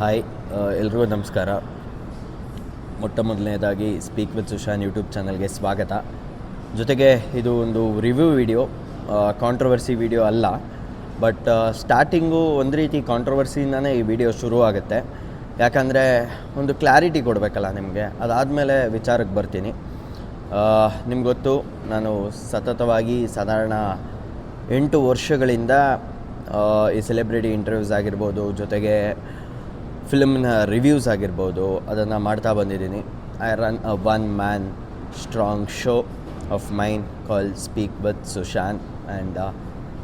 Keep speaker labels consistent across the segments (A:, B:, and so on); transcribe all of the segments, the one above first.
A: Hi ಎಲ್ರಿಗೂ ನಮಸ್ಕಾರ. ಮೊಟ್ಟ ಮೊದಲನೇದಾಗಿ ಸ್ಪೀಕ್ ವಿತ್ ಸುಶಾನ್ ಯೂಟ್ಯೂಬ್ ಚಾನಲ್ಗೆ ಸ್ವಾಗತ. ಜೊತೆಗೆ ಇದು ಒಂದು ರಿವ್ಯೂ ವಿಡಿಯೋ ಕಾಂಟ್ರವರ್ಸಿ ವಿಡಿಯೋ ಅಲ್ಲ ಬಟ್ ಸ್ಟಾರ್ಟಿಂಗು ಒಂದು ರೀತಿ ಕಾಂಟ್ರವರ್ಸಿಯಿಂದನೇ ಈ ವಿಡಿಯೋ ಶುರು ಆಗುತ್ತೆ. ಯಾಕಂದರೆ ಒಂದು ಕ್ಲಾರಿಟಿ ಕೊಡಬೇಕಲ್ಲ ನಿಮಗೆ, ಅದಾದಮೇಲೆ ವಿಚಾರಕ್ಕೆ ಬರ್ತೀನಿ. ನಿಮ್ಗೆ ಗೊತ್ತು, ನಾನು ಸತತವಾಗಿ ಸಾಧಾರಣ ಎಂಟು ವರ್ಷಗಳಿಂದ ಈ ಸೆಲೆಬ್ರಿಟಿ ಇಂಟರ್ವ್ಯೂಸ್ ಆಗಿರ್ಬೋದು, ಜೊತೆಗೆ ಫಿಲ್ಮ್ನ ರಿವ್ಯೂಸ್ ಆಗಿರ್ಬೋದು, ಅದನ್ನು ಮಾಡ್ತಾ ಬಂದಿದ್ದೀನಿ. I run a one man strong show of mind call speak with Sushan and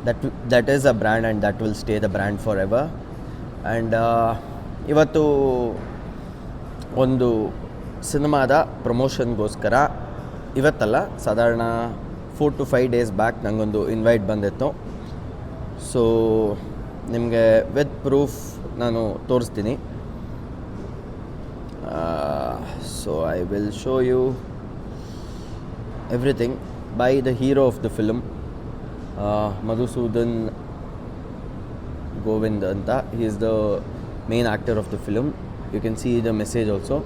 A: that that is a brand and that will stay the brand for ever and ಇವತ್ತು ಒಂದು ಸಿನಿಮಾದ ಪ್ರಮೋಷನ್ಗೋಸ್ಕರ ಇವತ್ತಲ್ಲ, ಸಾಧಾರಣ four to five days back ನನಗೊಂದು invite ಬಂದಿತ್ತು. So ನಿಮಗೆ with proof ನಾನು ತೋರಿಸ್ತೀನಿ. So I will show you everything by the hero of the film Madhusudan Govind ಅಂತ. He is the main actor of the film you can see the message also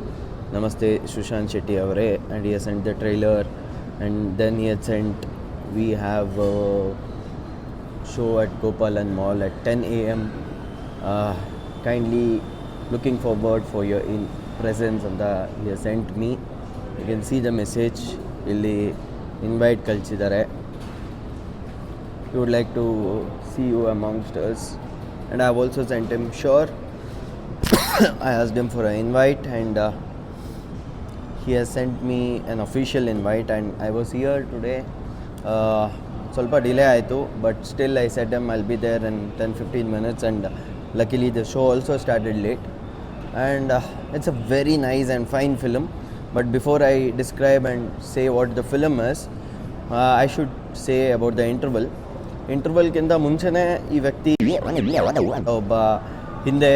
A: ನಮಸ್ತೆ ಸುಶಾಂತ್ ಶೆಟ್ಟಿ ಅವರೇ. And he sent the trailer and then yes sent we have show at Gopalan mall at 10 a.m. Uh, kindly looking forward for your in presence on the he has sent me. You can see the message. ಇಲ್ಲಿ invite ಕಳಿಸಿದ್ದಾರೆ you would like to see you amongst us and I also also sent sure i I him for for a invite and he has sent me an official invite and I was here today. Uh, ಸ್ವಲ್ಪ delay ಆಯಿತು but still I said um I'll be there in ten fifteen minutes and luckily the show also started late and it's a very nice and fine film but before I describe and say what the film is I should say about the interval ಇಂಟರ್ವಲ್ಗಿಂತ ಮುಂಚೆನೇ ಈ ವ್ಯಕ್ತಿ ಒಬ್ಬ ಹಿಂದೆ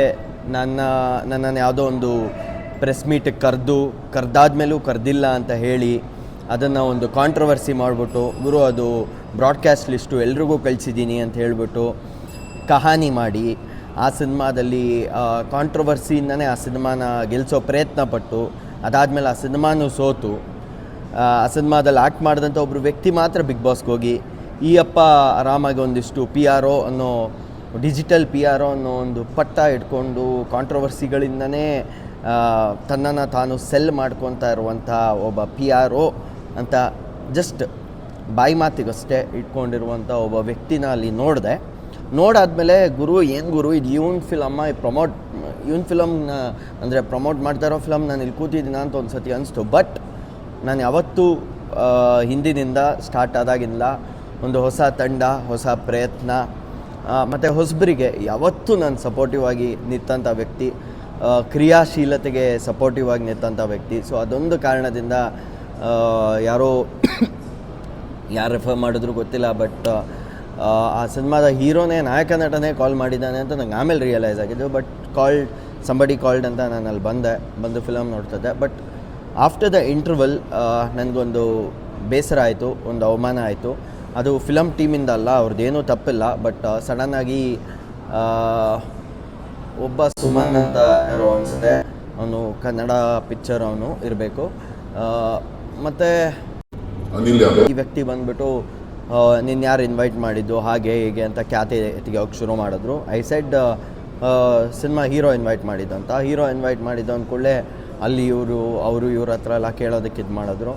A: ನನ್ನ, ನನ್ನನ್ನು ಯಾವುದೋ ಒಂದು ಪ್ರೆಸ್ ಮೀಟಿಗೆ ಕರೆದು, ಕರೆದಾದ್ಮೇಲೂ ಕರೆದಿಲ್ಲ ಅಂತ ಹೇಳಿ ಅದನ್ನು ಒಂದು ಕಾಂಟ್ರವರ್ಸಿ ಮಾಡಿಬಿಟ್ಟು, ಗುರು ಅದು ಬ್ರಾಡ್ಕಾಸ್ಟ್ ಲಿಸ್ಟು ಎಲ್ರಿಗೂ ಕಳಿಸಿದ್ದೀನಿ ಅಂತ ಹೇಳಿಬಿಟ್ಟು ಕಹಾನಿ ಮಾಡಿ ಆ ಸಿನಿಮಾದಲ್ಲಿ ಕಾಂಟ್ರವರ್ಸಿಯಿಂದನೇ ಆ ಸಿನಿಮಾನ ಗೆಲ್ಲಿಸೋ ಪ್ರಯತ್ನ ಪಟ್ಟು ಅದಾದಮೇಲೆ ಆ ಸಿನಿಮಾನೂ ಸೋತು. ಆ ಸಿನಿಮಾದಲ್ಲಿ ಆ್ಯಕ್ಟ್ ಮಾಡಿದಂಥ ಒಬ್ಬರು ವ್ಯಕ್ತಿ ಮಾತ್ರ ಬಿಗ್ ಬಾಸ್ಗೆ ಹೋಗಿ, ಈ ಅಪ್ಪ ಆರಾಮಾಗಿ ಒಂದಿಷ್ಟು ಪಿ ಆರ್ ಒ ಅನ್ನೋ ಡಿಜಿಟಲ್ ಪಿ ಆರ್ ಒ ಅನ್ನೋ ಒಂದು ಪಟ್ಟ ಇಟ್ಕೊಂಡು ಕಾಂಟ್ರವರ್ಸಿಗಳಿಂದನೇ ತನ್ನನ್ನು ತಾನು ಸೆಲ್ ಮಾಡ್ಕೊತಾ ಇರುವಂಥ ಒಬ್ಬ ಪಿ ಆರ್ ಒ ಅಂತ ಜಸ್ಟ್ ಬಾಯಿ ಮಾತಿಗಷ್ಟೇ ಇಟ್ಕೊಂಡಿರುವಂಥ ಒಬ್ಬ ವ್ಯಕ್ತಿನ ಅಲ್ಲಿ ನೋಡಿದೆ. ನೋಡಾದ್ಮೇಲೆ ಗುರು, ಏನು ಗುರು, ಇದು ಇವನ್ ಫಿಲಮ್ಮ ಪ್ರಮೋಟ್ ಇವನ್ ಫಿಲಮ್ನ ಅಂದರೆ ಪ್ರಮೋಟ್ ಮಾಡ್ತಾ ಇರೋ ಫಿಲಮ್ ನಾನು ಇಲ್ಲಿ ಕೂತಿದ್ದೀನ ಅಂತ ಒಂದು ಸತಿ ಅನಿಸ್ತು. ಬಟ್ ನಾನು ಯಾವತ್ತೂ ಹಿಂದಿನಿಂದ ಸ್ಟಾರ್ಟ್ ಆದಾಗಿಲ್ಲ ಒಂದು ಹೊಸ ತಂಡ, ಹೊಸ ಪ್ರಯತ್ನ ಮತ್ತು ಹೊಸಬರಿಗೆ ಯಾವತ್ತೂ ನಾನು ಸಪೋರ್ಟಿವ್ ಆಗಿ ನಿಂತಂಥ ವ್ಯಕ್ತಿ ಕ್ರಿಯಾಶೀಲತೆಗೆ ಸಪೋರ್ಟಿವ್ ಆಗಿ ನಿಂತಂಥ ವ್ಯಕ್ತಿ. ಸೊ ಅದೊಂದು ಕಾರಣದಿಂದ ಯಾರೋ ಯಾರು ರೆಫರ್ ಮಾಡಿದ್ರು ಗೊತ್ತಿಲ್ಲ ಬಟ್ ಆ ಸಿನಿಮಾದ ಹೀರೋನೇ ನಾಯಕ ನಟನೇ ಕಾಲ್ ಮಾಡಿದ್ದಾನೆ ಅಂತ ನಂಗೆ ಆಮೇಲೆ ರಿಯಲೈಸ್ ಆಗಿದ್ದು ಬಟ್ ಕಾಲ್ಡ್ ಸಂಬಡಿ ಕಾಲ್ಡ್ ಅಂತ ನಾನು ಅಲ್ಲಿ ಬಂದೆ ಬಂದು ಫಿಲಮ್ ನೋಡ್ತಿದ್ದೆ. ಬಟ್ ಆಫ್ಟರ್ ದ ಇಂಟರ್ವಲ್ ನನಗೊಂದು ಬೇಸರ ಆಯಿತು ಒಂದು ಅವಮಾನ ಆಯಿತು. ಅದು ಫಿಲಮ್ ಟೀಮಿಂದ ಅಲ್ಲ ಅವ್ರದ್ದೇನೂ ತಪ್ಪಿಲ್ಲ ಬಟ್ ಸಡನ್ನಾಗಿ ಒಬ್ಬ ಸುಮನ್ ಅಂತ ಯಾರೋ ಅನಿಸುತ್ತೆ ಅವನು ಕನ್ನಡ ಪಿಕ್ಚರ್ ಅವನು ಇರಬೇಕು. ಮತ್ತು ಈ ವ್ಯಕ್ತಿ ಬಂದ್ಬಿಟ್ಟು ನಿನ್ನ ಯಾರು ಇನ್ವೈಟ್ ಮಾಡಿದ್ದು, ಹಾಗೆ ಹೀಗೆ ಅಂತ ಖ್ಯಾತಿ ತೆಗಿಯೋಕೆ ಶುರು ಮಾಡಿದ್ರು. I said cinema hero invite ಮಾಡಿದ್ದಂತ ಹೀರೋ ಇನ್ವೈಟ್ ಮಾಡಿದ್ದು ಅಂದ್ಕೊಳ್ಳೆ ಅಲ್ಲಿ ಇವರು, ಅವರು ಇವ್ರ ಹತ್ರ ಎಲ್ಲ ಕೇಳೋದಕ್ಕೆ ಇದು ಮಾಡಿದ್ರು.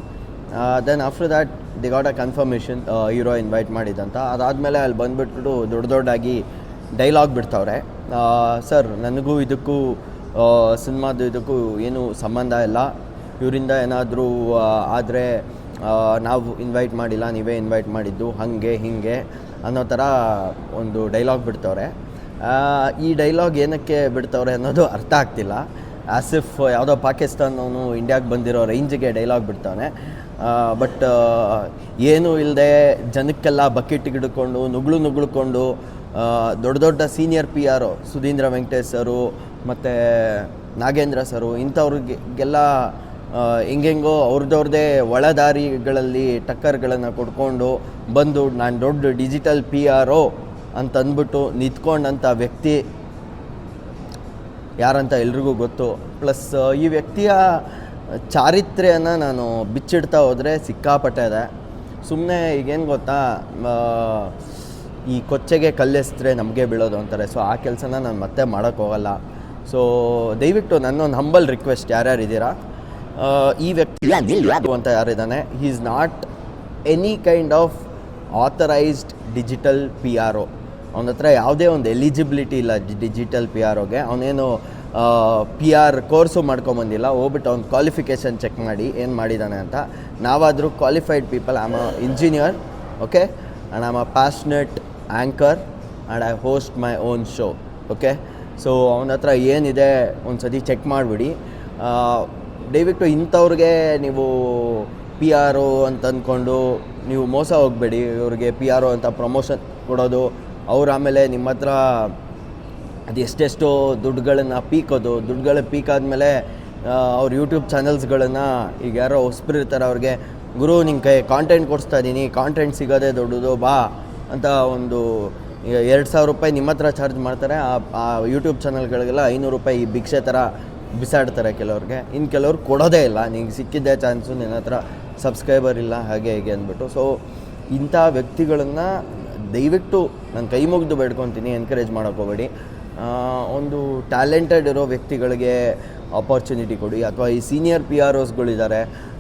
A: Then after that the got a confirmation hero invite ಮಾಡಿದ್ದಂತ ಅದಾದಮೇಲೆ ಅಲ್ಲಿ ಬಂದುಬಿಟ್ಟು ದೊಡ್ಡ ದೊಡ್ಡಾಗಿ ಡೈಲಾಗ್ ಬಿಡ್ತವ್ರೆ. ಸರ್ ನನಗೂ ಇದಕ್ಕೂ ಸಿನಿಮಾದು ಇದಕ್ಕೂ ಏನೂ ಸಂಬಂಧ ಇಲ್ಲ. ಇವರಿಂದ ಏನಾದರೂ ಆದರೆ ನಾವು ಇನ್ವೈಟ್ ಮಾಡಿಲ್ಲ, ನೀವೇ ಇನ್ವೈಟ್ ಮಾಡಿದ್ದು, ಹಾಗೆ, ಹೀಗೆ ಅನ್ನೋ ಥರ ಒಂದು ಡೈಲಾಗ್ ಬಿಡ್ತವ್ರೆ. ಈ ಡೈಲಾಗ್ ಏನಕ್ಕೆ ಬಿಡ್ತವ್ರೆ ಅನ್ನೋದು ಅರ್ಥ ಆಗ್ತಿಲ್ಲ. ಆಸಿಫ್ ಯಾವುದೋ ಪಾಕಿಸ್ತಾನವನು ಇಂಡಿಯಾಗೆ ಬಂದಿರೋ ರೇಂಜಿಗೆ ಡೈಲಾಗ್ ಬಿಡ್ತಾನೆ ಬಟ್ ಏನೂ ಇಲ್ಲದೆ ಜನಕ್ಕೆಲ್ಲ ಬಕೆಟ್ ಹಿಡ್ಕೊಂಡು, ನುಗ್ಳು ನುಗ್ಳುಕೊಂಡು ದೊಡ್ಡ ದೊಡ್ಡ senior P R Sudhindra Venkatesh sir ಮತ್ತು ನಾಗೇಂದ್ರ ಸರು ಇಂಥವ್ರಿಗೆಲ್ಲ ಹೆಂಗೆಂಗೋ ಅವ್ರದ್ದವ್ರದ್ದೇ ಒಳದಾರಿಗಳಲ್ಲಿ ಟಕ್ಕರ್ಗಳನ್ನು ಕೊಡ್ಕೊಂಡು ಬಂದು ನಾನು ದೊಡ್ಡ ಡಿಜಿಟಲ್ ಪಿ ಆರ್ ಒ ಅಂತ ಅಂದ್ಬಿಟ್ಟು ನಿಂತ್ಕೊಂಡಂಥ ವ್ಯಕ್ತಿ ಯಾರಂತ ಎಲ್ರಿಗೂ ಗೊತ್ತು. ಪ್ಲಸ್ ಈ ವ್ಯಕ್ತಿಯ ಚಾರಿತ್ರ್ಯನ ನಾನು ಬಿಚ್ಚಿಡ್ತಾ ಹೋದರೆ ಸಿಕ್ಕಾಪಟ್ಟೆ ಇದೆ. ಸುಮ್ಮನೆ ಈಗೇನು ಗೊತ್ತಾ ಈ ಕೊಚ್ಚೆಗೆ ಕಲ್ಲೆಸ್ತರೆ ನಮಗೆ ಬೀಳೋದು ಅಂತಾರೆ. ಸೊ ಆ ಕೆಲಸನ ನಾನು ಮತ್ತೆ ಮಾಡೋಕ್ಕೋಗಲ್ಲ. ಸೊ ದಯವಿಟ್ಟು ನನ್ನೊಂದು ಹಂಬಲ್ ರಿಕ್ವೆಸ್ಟ್ ಯಾರ್ಯಾರು ಇದ್ದೀರಾ ಆ, ಈ ವ್ಯಕ್ತಿ ಅಂತ ಯಾರಿದ್ದಾನೆ he is not any kind of authorised digital P R O ಅವನ ಹತ್ರ ಯಾವುದೇ ಒಂದು ಎಲಿಜಿಬಿಲಿಟಿ ಇಲ್ಲ ಡಿಜಿಟಲ್ ಪಿ ಆರ್ ಒಗೆ ಅವನೇನು ಪಿ ಆರ್ ಕೋರ್ಸು ಮಾಡ್ಕೊಂಬಂದಿಲ್ಲ, ಹೋಗ್ಬಿಟ್ಟು ಅವ್ನು ಕ್ವಾಲಿಫಿಕೇಷನ್ ಚೆಕ್ ಮಾಡಿ ಏನು ಮಾಡಿದ್ದಾನೆ ಅಂತ. ನಾವಾದರೂ qualified people am a engineer okay and am a passionate anchor and I host my own show okay so ಅವನ ಹತ್ರ ಏನಿದೆ ಒಂದು ಸತಿ ಚೆಕ್ ಮಾಡಿಬಿಡಿ ದಯವಿಟ್ಟು ಇಂಥವ್ರಿಗೆ ನೀವು ಪಿ ಆರ್ ಒ ಅಂತ ಅಂದ್ಕೊಂಡು ನೀವು ಮೋಸ ಹೋಗಬೇಡಿ. ಇವ್ರಿಗೆ ಪಿ ಆರ್ ಒ ಅಂತ ಪ್ರಮೋಷನ್ ಕೊಡೋದು, ಅವ್ರು ಆಮೇಲೆ ನಿಮ್ಮ ಹತ್ರ ಅದು ಎಷ್ಟೆಷ್ಟು ದುಡ್ಡುಗಳನ್ನು ಪೀಕೋದು. ದುಡ್ಡುಗಳ ಪೀಕಾದಮೇಲೆ ಅವ್ರ ಯೂಟ್ಯೂಬ್ ಚಾನಲ್ಸ್ಗಳನ್ನು ಈಗ ಯಾರೋ ಹೊಸ್ಬಿರ್ತಾರೆ ಅವ್ರಿಗೆ. ಗುರು, ನಿಂಗೆ ಕೈ ಕಾಂಟೆಂಟ್ ಕೊಡಿಸ್ತಾ ಇದ್ದೀನಿ ಕಾಂಟೆಂಟ್ ಸಿಗೋದೇ ದೊಡ್ಡದು, ಬಾ ಅಂತ ಒಂದು ಎರಡು ಸಾವಿರ ರೂಪಾಯಿ ನಿಮ್ಮ ಹತ್ರ ಚಾರ್ಜ್ ಮಾಡ್ತಾರೆ. ಆ- ಯೂಟ್ಯೂಬ್ ಚಾನಲ್ಗಳಿಗೆಲ್ಲ ಐನೂರು ರೂಪಾಯಿ ಭಿಕ್ಷೆ ಥರ ಬಿಸಾಡ್ತಾರೆ ಕೆಲವ್ರಿಗೆ. ಇನ್ನು ಕೆಲವ್ರು ಕೊಡೋದೇ ಇಲ್ಲ. ನಿಂಗೆ ಸಿಕ್ಕಿದ್ದೆ ಚಾನ್ಸು ನಿನ್ನ ಹತ್ರ ಸಬ್ಸ್ಕ್ರೈಬರ್ ಇಲ್ಲ, ಹಾಗೆ ಹೀಗೆ ಅಂದ್ಬಿಟ್ಟು. ಸೊ ಇಂಥ ವ್ಯಕ್ತಿಗಳನ್ನು ದಯವಿಟ್ಟು ನಾನು ಕೈ ಮುಗಿದು ಬೇಡ್ಕೊತೀನಿ ಎನ್ಕರೇಜ್ ಮಾಡೋಕೆ ಹೋಗಬೇಡಿ. ಒಂದು ಟ್ಯಾಲೆಂಟೆಡ್ ಇರೋ ವ್ಯಕ್ತಿಗಳಿಗೆ ಅಪರ್ಚುನಿಟಿ ಕೊಡಿ. ಅಥವಾ ಈ ಸೀನಿಯರ್ ಪಿ ಆರ್ ಓಸ್ಗಳಿದ್ದಾರೆ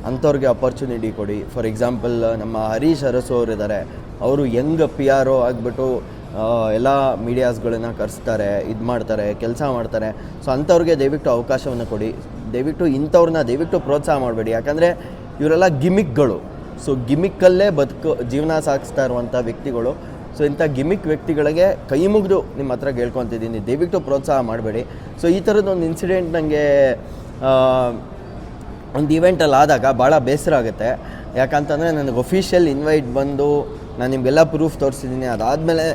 A: ಅಂಥವ್ರಿಗೆ ಅಪರ್ಚುನಿಟಿ ಕೊಡಿ. ಫಾರ್ ಎಕ್ಸಾಂಪಲ್ ನಮ್ಮ ಹರೀಶ್ ಅರಸು ಅವರಿದ್ದಾರೆ ಅವರು ಯಂಗ್ ಪಿ ಆರ್ ಓ ಆಗಿಬಿಟ್ಟು ಎಲ್ಲ ಮೀಡಿಯಾಸ್ಗಳನ್ನ ಕರೆಸ್ತಾರೆ, ಇದು ಮಾಡ್ತಾರೆ, ಕೆಲಸ ಮಾಡ್ತಾರೆ. ಸೊ ಅಂಥವ್ರಿಗೆ ದಯವಿಟ್ಟು ಅವಕಾಶವನ್ನು ಕೊಡಿ. ದಯವಿಟ್ಟು ಇಂಥವ್ರನ್ನ ದಯವಿಟ್ಟು ಪ್ರೋತ್ಸಾಹ ಮಾಡಬೇಡಿ. ಯಾಕಂದರೆ ಇವರೆಲ್ಲ ಗಿಮಿಕ್ಗಳು. ಸೊ ಗಿಮಿಕ್ಕಲ್ಲೇ ಬದುಕು, ಜೀವನ ಸಾಗಿಸ್ತಾ ಇರುವಂಥ ವ್ಯಕ್ತಿಗಳು. ಸೊ ಇಂಥ ಗಿಮಿಕ್ ವ್ಯಕ್ತಿಗಳಿಗೆ ಕೈ ಮುಗಿದು ನಿಮ್ಮ ಹತ್ರ ಕೇಳ್ಕೊತಿದ್ದೀನಿ. ದಯವಿಟ್ಟು ಪ್ರೋತ್ಸಾಹ ಮಾಡಬೇಡಿ. ಸೊ ಈ ಥರದ್ದೊಂದು ಇನ್ಸಿಡೆಂಟ್ ನನಗೆ ಒಂದು ಇವೆಂಟಲ್ಲಿ ಆದಾಗ ಭಾಳ ಬೇಸರ ಆಗುತ್ತೆ. ಯಾಕಂತಂದರೆ ನನಗೆ ಒಫಿಷಿಯಲ್ ಇನ್ವೈಟ್ ಬಂದು, ನಾನು ನಿಮಗೆಲ್ಲ ಪ್ರೂಫ್ ತೋರಿಸಿದ್ದೀನಿ ಅದಾದಮೇಲೆ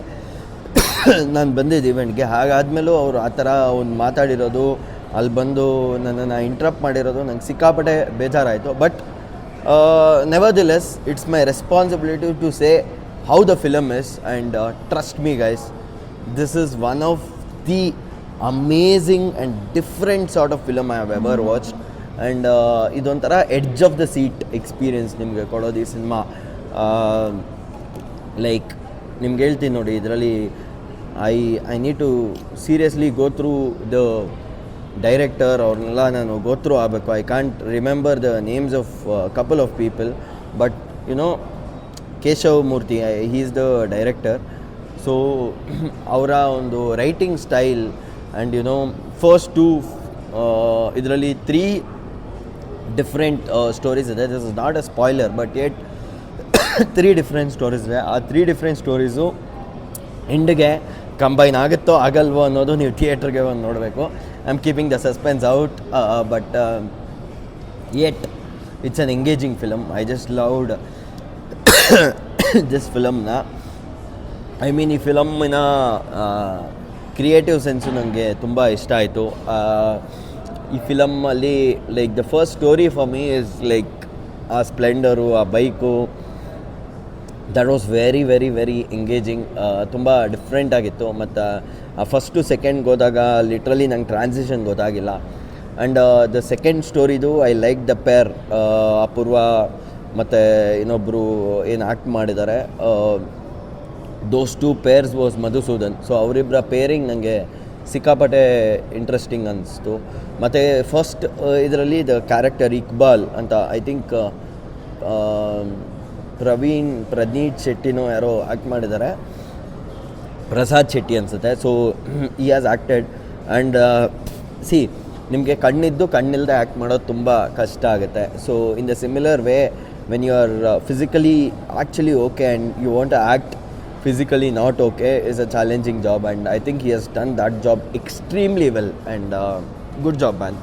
A: ನಾನು ಬಂದಿದ್ದು ಇವೆಂಟ್ಗೆ ಹಾಗಾದಮೇಲೂ ಅವರು ಆ ಥರ ಒಂದು ಮಾತಾಡಿರೋದು ಅಲ್ಲಿ ಬಂದು ನನ್ನನ್ನು ಇಂಟ್ರಪ್ಟ್ ಮಾಡಿರೋದು ನಂಗೆ ಸಿಕ್ಕಾಪಟ್ಟೆ ಬೇಜಾರಾಯಿತು. But nevertheless it's my responsibility to say how the film is and trust me guys this is one of the amazing and different sort of film I have ever watch and ಇದೊಂಥರ edge of the seat experience ನಿಮಗೆ ಕೊಡೋದು ಈ cinema like ನಿಮ್ಗೆ ಹೇಳ್ತೀನಿ ನೋಡಿ ಇದರಲ್ಲಿ I I need to seriously go through the director ಅವ್ರನ್ನೆಲ್ಲ ನಾನು ಗೋ ಥ್ರೂ ಆಗಬೇಕು. I can't remember the names of couple of people but you know Keshav Murthy he is the director so ಅವರ ಒಂದು writing style and you know first to ಇದರಲ್ಲಿ three different stories ಇದೆ. This is not a spoiler but at three different stories ಇದೆ. ಆ three different stories ಎಂಡ್ಗೆ combine ಆಗುತ್ತೋ ಆಗಲ್ವೋ ಅನ್ನೋದು ನೀವು ಥಿಯೇಟ್ರಿಗೆ ಒಂದು ನೋಡಬೇಕು. I am keeping the suspense out but yet it's an engaging film I just loved this ಫಿಲಮ್ನ I mean ಈ ಫಿಲಮ್ನ ಕ್ರಿಯೇಟಿವ್ ಸೆನ್ಸು ನನಗೆ ತುಂಬ ಇಷ್ಟ ಆಯಿತು. ಈ ಫಿಲಮ್ಮಲ್ಲಿ like the first story for me is like ಆ ಸ್ಪ್ಲೆಂಡರು ಆ bike that was very very very engaging ತುಂಬ ಡಿಫ್ರೆಂಟ್ ಆಗಿತ್ತು. ಮತ್ತು, ಆ ಫಸ್ಟು ಸೆಕೆಂಡ್ಗೆ ಹೋದಾಗ ಲಿಟ್ರಲಿ ನಂಗೆ ಟ್ರಾನ್ಸಿಷನ್ ಗೊತ್ತಾಗಿಲ್ಲ. And the second ಸ್ಟೋರಿದು I like the pair Apoorva ಮತ್ತು ಇನ್ನೊಬ್ಬರು ಏನು ಆ್ಯಕ್ಟ್ ಮಾಡಿದ್ದಾರೆ. Those two pairs was Madhusudan so ಅವರಿಬ್ಬರ ಪೇರಿಂಗ್ ನನಗೆ ಸಿಕ್ಕಾಪಟ್ಟೆ ಇಂಟ್ರೆಸ್ಟಿಂಗ್ ಅನಿಸ್ತು. ಮತ್ತು ಫಸ್ಟ್ ಇದರಲ್ಲಿ ದ ಕ್ಯಾರೆಕ್ಟರ್ ಇಕ್ಬಾಲ್ ಅಂತ ಐ ಥಿಂಕ್ ಪ್ರವೀಣ್ ಪ್ರನೀತ್ ಶೆಟ್ಟಿನೋ ಯಾರೋ ಆ್ಯಕ್ಟ್ ಮಾಡಿದ್ದಾರೆ ಪ್ರಸಾದ್ ಶೆಟ್ಟಿ ಅನಿಸುತ್ತೆ. ಸೊ ಈ ಆ್ಯಸ್ ಆ್ಯಕ್ಟೆಡ್ ಆ್ಯಂಡ್ ಸಿ ನಿಮಗೆ ಕಣ್ಣಿದ್ದು ಕಣ್ಣಿಲ್ಲದೆ ಆ್ಯಕ್ಟ್ ಮಾಡೋದು ತುಂಬ ಕಷ್ಟ ಆಗುತ್ತೆ. So in the similar way when you are physically actually okay and you want act physically not okay is a challenging job and I think he has done that job extremely well and good job man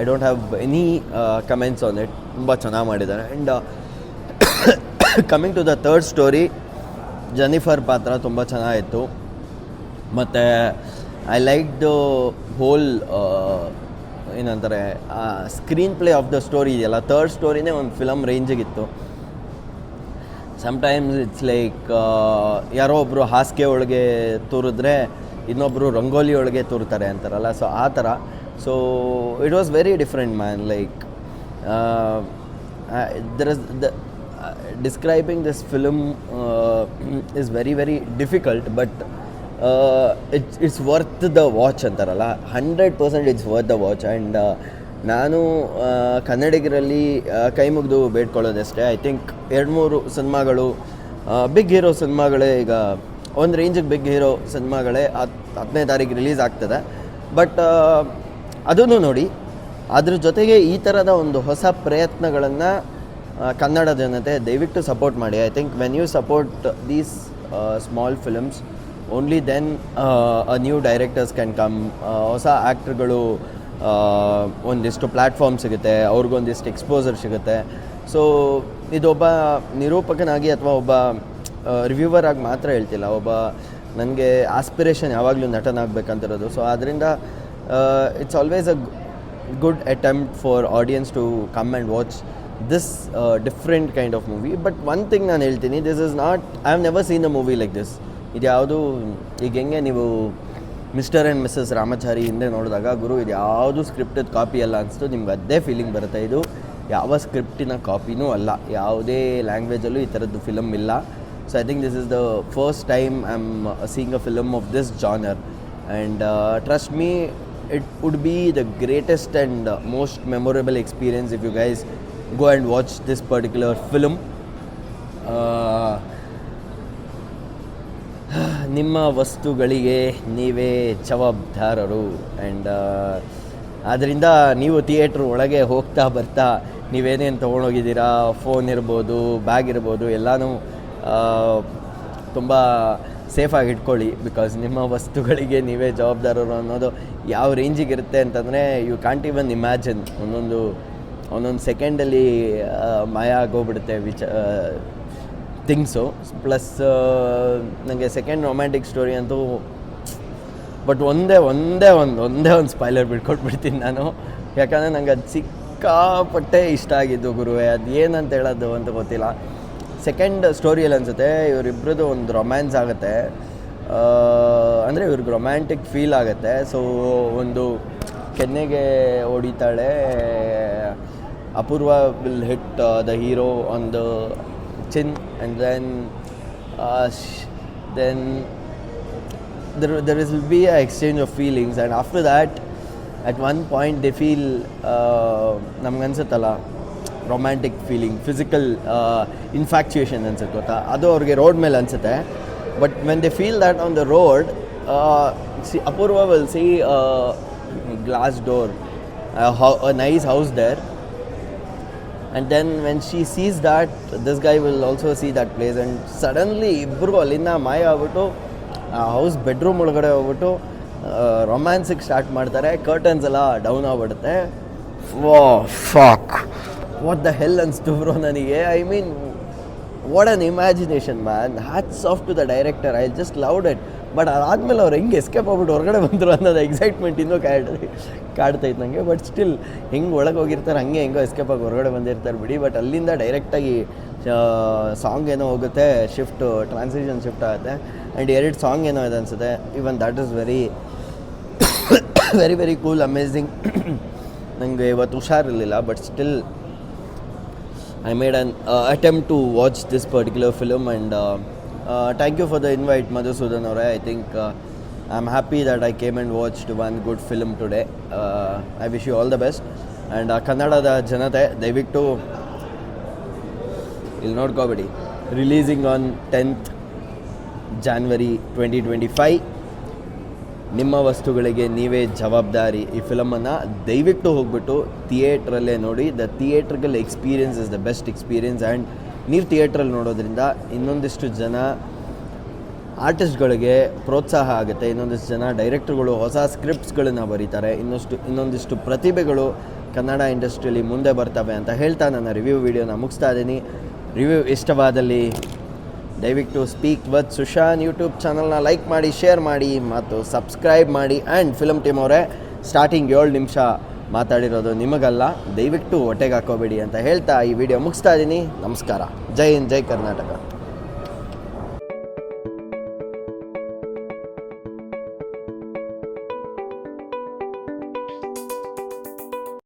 A: I don't have any comments on it ತುಂಬ ಚೆನ್ನಾಗಿ ಮಾಡಿದ್ದಾರೆ and coming to the third story Jennifer ಪಾತ್ರ ತುಂಬ ಚೆನ್ನಾಗಿತ್ತು. ಮತ್ತು I like the whole ಏನಂತಾರೆ screen play of the story ಇದೆಯಲ್ಲ third ಸ್ಟೋರಿನೇ ಒಂದು ಫಿಲಮ್ ರೇಂಜಿಗಿತ್ತು ಸಮ್ಟೈಮ್ಸ್ ಇಟ್ಸ್ ಲೈಕ್ ಯಾರೋ ಒಬ್ಬರು ಹಾಸಿಗೆ ಒಳಗೆ ತೂರಿದ್ರೆ ಇನ್ನೊಬ್ಬರು ರಂಗೋಲಿ ಒಳಗೆ ತೂರ್ತಾರೆ ಅಂತಾರಲ್ಲ ಸೊ ಆ ಥರ so it was very different man like there is the describing this film uh, is very very difficult but uh, it's, it's worth the watch ಅಂತಾರಲ್ಲ. Hundred percent it's worth the watch and ನಾನು ಆ, ಕನ್ನಡಿಗರಲ್ಲಿ ಆ, ಕೈ ಮುಗಿದು ಬೇಡ್ಕೊಳ್ಳೋದಷ್ಟೇ. I think ಎರಡು ಮೂರು ಸಿನಿಮಾಗಳು big hero ಸಿನಿಮಾಗಳೇ ಈಗ ಒಂದು ರೇಂಜಿಗೆ ಬಿಗ್ ಹೀರೋ ಸಿನಿಮಾಗಳೇ ಹತ್ತು ಹತ್ತನೇ ತಾರೀಕು ರಿಲೀಸ್ ಆಗ್ತದೆ. ಬಟ್ ಅದನ್ನು ನೋಡಿ ಅದ್ರ ಜೊತೆಗೆ ಈ ಥರದ ಒಂದು ಹೊಸ ಪ್ರಯತ್ನಗಳನ್ನು ಕನ್ನಡ ಜನತೆ ದಯವಿಟ್ಟು ಸಪೋರ್ಟ್ ಮಾಡಿ. I think when you support these small films only then a new directors can come ಹೊಸ ಆ್ಯಕ್ಟ್ರುಗಳು ಒಂದಿಷ್ಟು ಪ್ಲ್ಯಾಟ್ಫಾರ್ಮ್ ಸಿಗುತ್ತೆ, ಅವ್ರಿಗೊಂದಿಷ್ಟು ಎಕ್ಸ್ಪೋಸರ್ ಸಿಗುತ್ತೆ. ಸೊ ಇದೊಬ್ಬ ನಿರೂಪಕನಾಗಿ ಅಥವಾ ಒಬ್ಬ ರಿವ್ಯೂವರ್ ಆಗಿ ಮಾತ್ರ ಹೇಳ್ತಿಲ್ಲ. ಒಬ್ಬ ನನಗೆ ಆಸ್ಪಿರೇಷನ್ ಯಾವಾಗಲೂ ನಟನಾಗಬೇಕಂತಿರೋದು. ಸೊ ಆದ್ದರಿಂದ it's always a good attempt for audience to come and watch. This different kind of movie but one thing ನಾನು ಹೇಳ್ತೀನಿ this is not I have never seen a movie like this ಇದು ಯಾವುದು, ಈಗ ಹೆಂಗೆ ನೀವು mister and missus Ramachari ಹಿಂದೆ ನೋಡಿದಾಗ ಗುರು, ಇದು ಯಾವುದು ಸ್ಕ್ರಿಪ್ಟದ ಕಾಪಿ ಅಲ್ಲ ಅನಿಸ್ತು, ನಿಮ್ಗೆ ಅದೇ ಫೀಲಿಂಗ್ ಬರುತ್ತೆ. ಇದು ಯಾವ ಸ್ಕ್ರಿಪ್ಟಿನ ಕಾಪಿನೂ ಅಲ್ಲ. ಯಾವುದೇ ಲ್ಯಾಂಗ್ವೇಜಲ್ಲೂ ಈ ಥರದ್ದು ಫಿಲಮ್ ಇಲ್ಲ. So I think this is the first time I am seeing a film of this genre and trust me it would be the greatest and most memorable experience if you guys go and watch this particular film. ನಿಮ್ಮ ವಸ್ತುಗಳಿಗೆ ನೀವೇ ಜವಾಬ್ದಾರರು. And ಆದ್ದರಿಂದ ನೀವು theatre ಒಳಗೆ ಹೋಗ್ತಾ ಬರ್ತಾ ನೀವೇನೇನು ತೊಗೊಂಡೋಗಿದ್ದೀರಾ? Phone ಇರ್ಬೋದು bag ಇರ್ಬೋದು, ಎಲ್ಲನೂ ತುಂಬ ಸೇಫಾಗಿ ಇಟ್ಕೊಳ್ಳಿ. ಬಿಕಾಸ್ ನಿಮ್ಮ ವಸ್ತುಗಳಿಗೆ ನೀವೇ ಜವಾಬ್ದಾರರು ಅನ್ನೋದು ಯಾವ ರೇಂಜಿಗೆ ಇರುತ್ತೆ ಅಂತಂದರೆ ಯು ಕಾಂಟ್ ಇವನ್ ಇಮ್ಯಾಜಿನ್ ಒಂದೊಂದು ಒಂದೊಂದು ಸೆಕೆಂಡಲ್ಲಿ ಮಾಯ ಆಗೋಗ್ಬಿಡುತ್ತೆ ವಿಚ ಥಿಂಗ್ಸು ಪ್ಲಸ್ ನನಗೆ ಸೆಕೆಂಡ್ ರೊಮ್ಯಾಂಟಿಕ್ ಸ್ಟೋರಿ ಅಂತೂ ಬಟ್ ಒಂದೇ ಒಂದೇ ಒಂದು ಒಂದೇ ಒಂದು ಸ್ಪೈಲರ್ ಬಿಟ್ಕೊಟ್ಬಿಡ್ತೀನಿ ನಾನು. ಯಾಕಂದರೆ ನಂಗೆ ಅದು ಸಿಕ್ಕಾಪಟ್ಟೆ ಇಷ್ಟ ಆಗಿದ್ದು ಗುರುವೆ, ಅದು ಏನಂತ ಹೇಳೋದು ಅಂತ ಗೊತ್ತಿಲ್ಲ. ಸೆಕೆಂಡ್ ಸ್ಟೋರಿಯಲ್ಲಿ ಅನಿಸುತ್ತೆ ಇವರಿಬ್ಬರದ್ದು ಒಂದು ರೊಮ್ಯಾನ್ಸ್ ಆಗುತ್ತೆ. ಅಂದರೆ ಇವ್ರಿಗೆ ರೊಮ್ಯಾಂಟಿಕ್ ಫೀಲ್ ಆಗುತ್ತೆ. ಸೊ ಒಂದು ಕೆನ್ನೆಗೆ ಹೊಡಿತಾಳೆ Apoorva will hit the hero on the chin and then then there, there will be an exchange of feelings and after that at one point they feel ನಮ್ಗೆ ಅನ್ಸುತ್ತಲ್ಲ romantic feeling physical infatuation ಅನ್ಸುತ್ತೆ ಗೊತ್ತಾ? ಅದು ಅವ್ರಿಗೆ road ಮೇಲೆ ಅನಿಸುತ್ತೆ. But when they feel that on the road see Apoorva will see glass door nice house there and then when she sees that this guy will also see that place and suddenly ಇಬ್ಬರು ಅಲ್ಲಿಂದ ಮಾಯ ಆಗ್ಬಿಟ್ಟು, ಆ house bedroom ಒಳಗಡೆ ಹೋಗ್ಬಿಟ್ಟು ರೊಮ್ಯಾನ್ಸಿಗೆ start ಮಾಡ್ತಾರೆ. Curtains ಎಲ್ಲ ಡೌನ್ ಆಗ್ಬಿಡುತ್ತೆ. What fuck what the hell ಅನ್ಸ್ತು ಬ್ರೋ ನನಗೆ? I mean what an imagination man hats off to the director I just loved it but ಅದಾದಮೇಲೆ ಅವ್ರು ಹೆಂಗೆ ಎಸ್ಕೇಪ್ ಆಗ್ಬಿಟ್ಟು ಹೊರಗಡೆ ಬಂದರು ಅನ್ನೋದು ಎಕ್ಸೈಟ್ಮೆಂಟ್ ಇನ್ನೂ ಕಾಡ್ ಕಾಡ್ತೈತೆ ನನಗೆ ಬಟ್ ಸ್ಟಿಲ್ ಹೆಂಗೆ ಒಳಗೆ ಹೋಗಿರ್ತಾರೆ, ಹಂಗೆ ಹೆಂಗೋ ಎಸ್ಕೇಪ್ ಆಗಿ ಹೊರಗಡೆ ಬಂದಿರ್ತಾರೆ ಬಿಡಿ. ಬಟ್ ಅಲ್ಲಿಂದ ಡೈರೆಕ್ಟಾಗಿ ಸಾಂಗ್ ಏನೋ ಹೋಗುತ್ತೆ ಶಿಫ್ಟು ಟ್ರಾನ್ಸಿಷನ್ ಶಿಫ್ಟ್ ಆಗುತ್ತೆ. ಆ್ಯಂಡ್ ಎರಡು ಸಾಂಗ್ ಏನೋ ಇದೆ ಅನಿಸುತ್ತೆ. Even that is very very very cool amazing ನನಗೆ ಇವತ್ತು ಹುಷಾರಿರಲಿಲ್ಲ but still I made an attempt to watch this particular film film thank you for the invite Madhusudan ಅವರೇ I think I am happy that I came and watch to one good film today I wish you all the best and ಕನ್ನಡದ ಜನತೆ ದಯವಿಟ್ಟು ಇಲ್ಲಿ ನೋಡ್ಕೋಬೇಡಿ releasing on tenth January twenty twenty five ನಿಮ್ಮ ವಸ್ತುಗಳಿಗೆ ನೀವೇ ಜವಾಬ್ದಾರಿ. ಈ ಫಿಲಮನ್ನು ದಯವಿಟ್ಟು ಹೋಗ್ಬಿಟ್ಟು ಥಿಯೇಟ್ರಲ್ಲೇ ನೋಡಿ. The theatrical experience is the best experience and ನೀವು ಥಿಯೇಟ್ರಲ್ಲಿ ನೋಡೋದ್ರಿಂದ ಇನ್ನೊಂದಿಷ್ಟು ಜನ ಆರ್ಟಿಸ್ಟ್ಗಳಿಗೆ ಪ್ರೋತ್ಸಾಹ ಆಗುತ್ತೆ. ಇನ್ನೊಂದಿಷ್ಟು ಜನ ಡೈರೆಕ್ಟರ್ಗಳು ಹೊಸ ಸ್ಕ್ರಿಪ್ಟ್ಸ್ಗಳನ್ನು ಬರೀತಾರೆ. ಇನ್ನಷ್ಟು, ಇನ್ನೊಂದಿಷ್ಟು ಪ್ರತಿಭೆಗಳು ಕನ್ನಡ ಇಂಡಸ್ಟ್ರಿಯಲ್ಲಿ ಮುಂದೆ ಬರ್ತವೆ ಅಂತ ಹೇಳ್ತಾ ನನ್ನ ರಿವ್ಯೂ ವಿಡಿಯೋನ ಮುಗಿಸ್ತಾ ಇದ್ದೀನಿ. ರಿವ್ಯೂ ಇಷ್ಟವಾದಲ್ಲಿ ದಯವಿಟ್ಟು ಸ್ಪೀಕ್ ವಿತ್ ಸುಶಾನ್ ಯೂಟ್ಯೂಬ್ ಚಾನಲ್ನ ಲೈಕ್ ಮಾಡಿ ಶೇರ್ ಮಾಡಿ, ಮತ್ತು ಸಬ್ಸ್ಕ್ರೈಬ್ ಮಾಡಿ ಆ್ಯಂಡ್ ಫಿಲಮ್ ಟೀಮ್ ಅವರೇ ಸ್ಟಾರ್ಟಿಂಗ್ ಏಳು ನಿಮಿಷ ಮಾತಾಡಿರೋದು ನಿಮಗಲ್ಲ, ದಯವಿಟ್ಟು ಹೊಟ್ಟೆಗೆ ಹಾಕೋಬೇಡಿ ಅಂತ ಹೇಳ್ತಾ ಈ ವಿಡಿಯೋ ಮುಗಿಸ್ತಾ ಇದ್ದೀನಿ. ನಮಸ್ಕಾರ. ಜೈ ಹಿಂದ್, ಜೈ ಕರ್ನಾಟಕ.